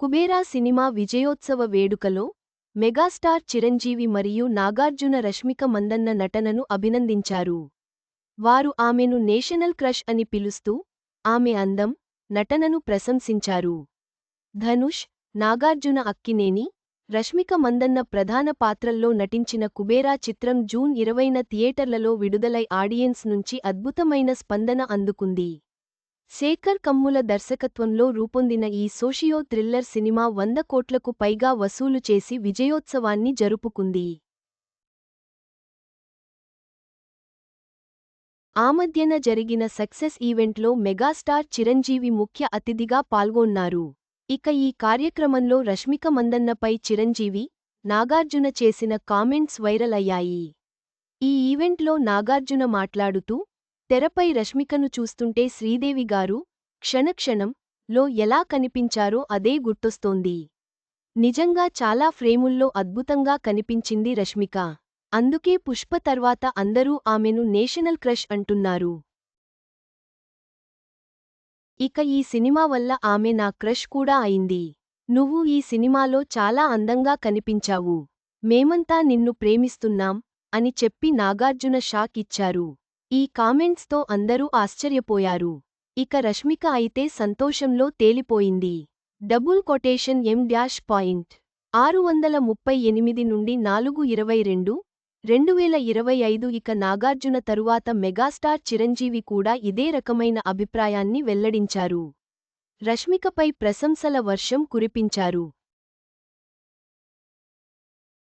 Kubera cinema విజయోత్సవ వేడుకలో megastar Chiranjeevi మరియు నాగార్జున రష్మిక మందన్న నటనను అభినందించారు. వారు ఆమెను నేషనల్ క్రష్ అని పిలుస్తూ ఆమె అందం నటనను ప్రశంసించారు. ధనుష్ నాగార్జున అక్కినేని రష్మిక మందన్న ప్రధాన పాత్రల్లో నటించిన కుబేరా చిత్రం జూన్ ఇరవైన థియేటర్లలో విడుదలై ఆడియన్స్ నుంచి అద్భుతమైన స్పందన అందుకుంది. శేఖర్ కమ్ముల దర్శకత్వంలో రూపొందిన ఈ సోషియో థ్రిల్లర్ సినిమా వంద కోట్లకు పైగా వసూలు చేసి విజయోత్సవాన్ని జరుపుకుంది. ఆమధ్యన జరిగిన సక్సెస్ ఈవెంట్లో మెగాస్టార్ చిరంజీవి ముఖ్య అతిథిగా పాల్గొన్నారు. ఇక ఈ కార్యక్రమంలో రష్మిక మందన్నపై చిరంజీవి నాగార్జున చేసిన కామెంట్స్ వైరల్ అయ్యాయి. ఈ ఈవెంట్లో నాగార్జున మాట్లాడుతూ తెరపై రష్మికను చూస్తుంటే శ్రీదేవి గారు క్షణక్షణం లో ఎలా కనిపించారో అదే గుర్తొస్తోంది. నిజంగా చాలా ఫ్రేముల్లో అద్భుతంగా కనిపించింది రష్మిక. అందుకే పుష్ప తర్వాత అందరూ ఆమెను నేషనల్ క్రష్ అంటున్నారు. ఇక ఈ సినిమా వల్ల ఆమె నా క్రష్ కూడా అయింది. నువ్వు ఈ సినిమాలో చాలా అందంగా కనిపించావు. మేమంతా నిన్ను ప్రేమిస్తున్నాం అని చెప్పి నాగార్జున షాక్ ఇచ్చారు. ఈ కామెంట్స్తో అందరూ ఆశ్చర్యపోయారు. ఇక రష్మిక అయితే సంతోషంలో తేలిపోయింది. Double quotation M dash point. ఆరు వందల ముప్పై ఎనిమిది నుండి నాలుగు ఇరవై రెండు రెండువేల ఇరవై ఐదు ఇక నాగార్జున తరువాత మెగాస్టార్ చిరంజీవి కూడా ఇదే రకమైన అభిప్రాయాన్ని వెల్లడించారు. రష్మికపై ప్రశంసల వర్షం కురిపించారు.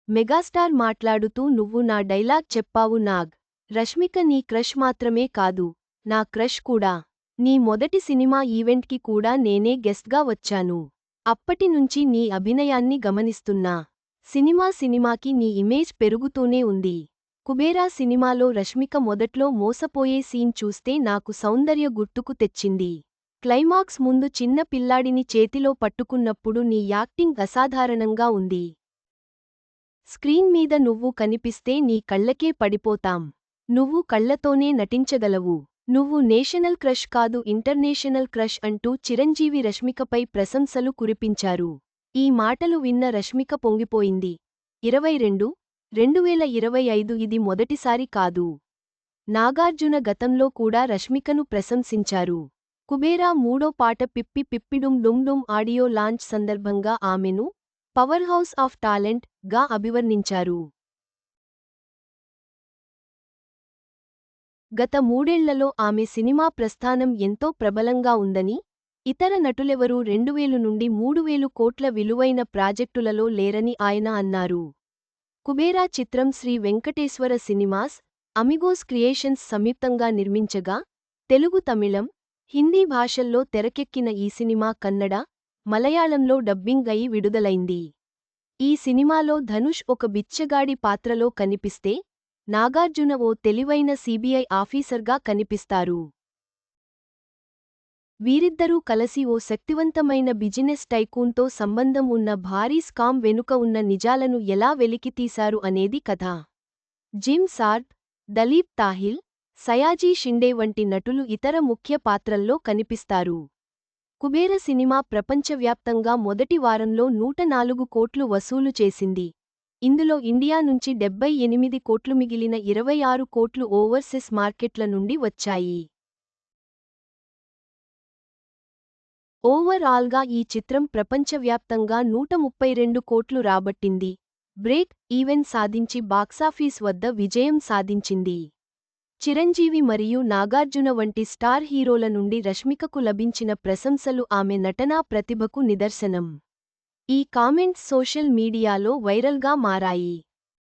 మెగాస్టార్ మాట్లాడుతూ నువ్వు నా డైలాగ్ చెప్పావు నాగ్. రష్మిక నీ క్రష్ మాత్రమే కాదు నా క్రష్ కూడా. నీ మొదటి సినిమా ఈవెంట్కి కూడా నేనే గెస్ట్గా వచ్చాను. అప్పటినుంచి నీ అభినయాన్ని గమనిస్తున్నా. సినిమా సినిమాకి నీ ఇమేజ్ పెరుగుతూనే ఉంది. కుబేరా సినిమాలో రష్మిక మొదట్లో మోసపోయే సీన్ చూస్తే నాకు సౌందర్య గుర్తుకు తెచ్చింది. క్లైమాక్స్ ముందు చిన్న పిల్లాడిని చేతిలో పట్టుకున్నప్పుడు నీ యాక్టింగ్ అసాధారణంగా ఉంది. స్క్రీన్ మీద నువ్వు కనిపిస్తే నీ కళ్ళకే పడిపోతాం. నువ్వు కళ్ళతోనే నటించగలవు. నువ్వు నేషనల్ క్రష్ కాదు ఇంటర్నేషనల్ క్రష్ అంటూ చిరంజీవి రష్మికపై ప్రశంసలు కురిపించారు. ఈ మాటలు విన్న రష్మిక పొంగిపోయింది. ఇరవై రెండు రెండువేల ఇరవై ఐదు ఇది మొదటిసారి కాదు. నాగార్జున గతంలో కూడా రష్మికను ప్రశంసించారు. కుబేరా మూడో పాట పిప్పి పిప్పిడుం డుమ్ డుమ్ ఆడియో లాంచ్ సందర్భంగా ఆమెను పవర్ హౌస్ ఆఫ్ టాలెంట్గా అభివర్ణించారు. గత మూడేళ్ళలో ఆమె సినిమా ప్రస్థానం ఎంతో ప్రబలంగా ఉందని ఇతర నటులెవరూ రెండువేలు నుండి మూడువేలు కోట్ల విలువైన ప్రాజెక్టులలో లేరని ఆయన అన్నారు. కుబేరా చిత్రం Sri Venkateswara cinemas Amigos creations సంయుక్తంగా నిర్మించగా తెలుగు తమిళం హిందీ భాషల్లో తెరకెక్కిన ఈ సినిమా కన్నడ మలయాళంలో డబ్బింగ్ అయి విడుదలైంది. ఈ సినిమాలో ధనుష్ ఒక బిచ్చగాడి పాత్రలో కనిపిస్తే నాగార్జున ఓ తెలివైన సీబీఐ ఆఫీసర్గా కనిపిస్తారు. వీరిద్దరూ కలసి ఓ శక్తివంతమైన బిజినెస్ టైకూన్తో సంబంధం ఉన్న భారీ స్కామ్ వెనుక ఉన్న నిజాలను ఎలా వెలికితీశారు అనేది కథ. జిమ్ సార్ద్ దలీప్ తాహిల్ సయాజీ షిండే వంటి నటులు ఇతర ముఖ్య పాత్రల్లో కనిపిస్తారు. కుబేర సినిమా ప్రపంచవ్యాప్తంగా మొదటి వారంలో నూట నాలుగు కోట్లు వసూలు చేసింది. ఇందులో ఇండియా నుంచి డెబ్బై ఎనిమిది కోట్లు మిగిలిన ఇరవై ఆరు కోట్లు ఓవర్సీస్ మార్కెట్ల నుండి వచ్చాయి. ఓవరాల్గా ఈ చిత్రం ప్రపంచవ్యాప్తంగా నూట ముప్పై రెండు కోట్లు రాబట్టింది. బ్రేక్ ఈవెన్ సాధించి బాక్సాఫీస్ వద్ద విజయం సాధించింది. చిరంజీవి మరియు నాగార్జున వంటి స్టార్ హీరోల నుండి రష్మికకు లభించిన ప్రశంసలు ఆమె నటనా ప్రతిభకు నిదర్శనం. ఈ కామెంట్స్ సోషల్ మీడియాలో వైరల్గా మారాయి.